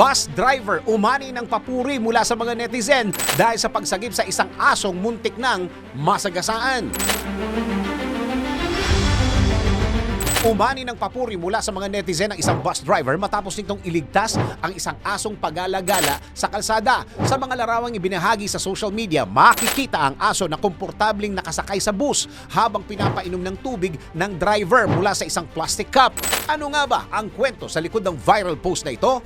Bus driver umani ng papuri mula sa mga netizen dahil sa pagsagip sa isang asong muntik ng masagasaan. Umani ng papuri mula sa mga netizen ang isang bus driver matapos nitong iligtas ang isang asong pagalagala sa kalsada. Sa mga larawang ibinahagi sa social media, makikita ang aso na komportabling nakasakay sa bus habang pinapainom ng tubig ng driver mula sa isang plastic cup. Ano nga ba ang kwento sa likod ng viral post na ito?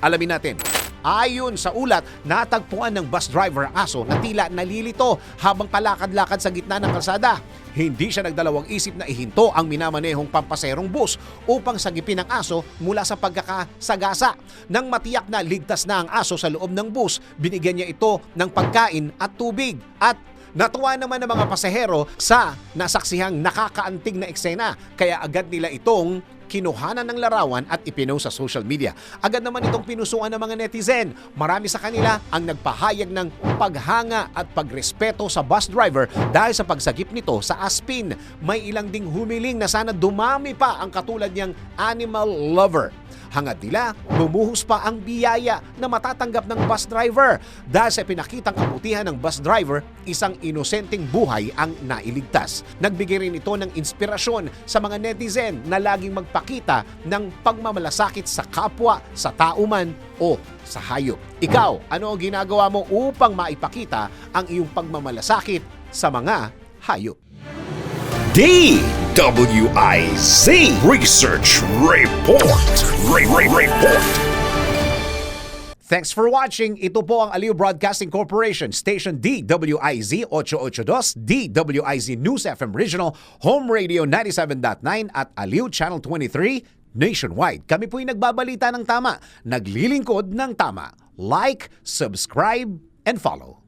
Alamin natin. Ayon sa ulat, natagpuan ng bus driver ang aso na tila nalilito habang palakad-lakad sa gitna ng kalsada. Hindi siya nagdalawang isip na ihinto ang minamanehong pampaserong bus upang sagipin ang aso mula sa pagkakasagasa. Nang matiyak na ligtas na ang aso sa loob ng bus, binigyan niya ito ng pagkain at tubig. At Natuwa naman ng mga pasahero sa nasaksihang nakakaantig na eksena kaya agad nila itong kinuhanan ng larawan at ipinost sa social media. Agad naman itong pinusuan ng mga netizen. Marami sa kanila ang nagpahayag ng paghanga at pagrespeto sa bus driver dahil sa pagsagip nito sa Aspin. May ilang ding humiling na sana dumami pa ang katulad niyang animal lover. Hangad nila, bumuhos pa ang biyaya na matatanggap ng bus driver. Dahil sa pinakitang kabutihan ng bus driver, isang inosenteng buhay ang nailigtas. Nagbigay rin ito ng inspirasyon sa mga netizen na laging magpakita ng pagmamalasakit sa kapwa, sa tao man o sa hayop. Ikaw, ano ang ginagawa mo upang maipakita ang iyong pagmamalasakit sa mga hayop? DWIZ Research Report. Re- Re- Report. Thanks for watching. Ito po ang Aliw Broadcasting Corporation, Station DWIZ 882, DWIZ News FM Regional, Home Radio 97.9 at Aliw Channel 23 nationwide. Kami po'y nagbabalita ng tama, naglilingkod ng tama. Like, subscribe, and follow.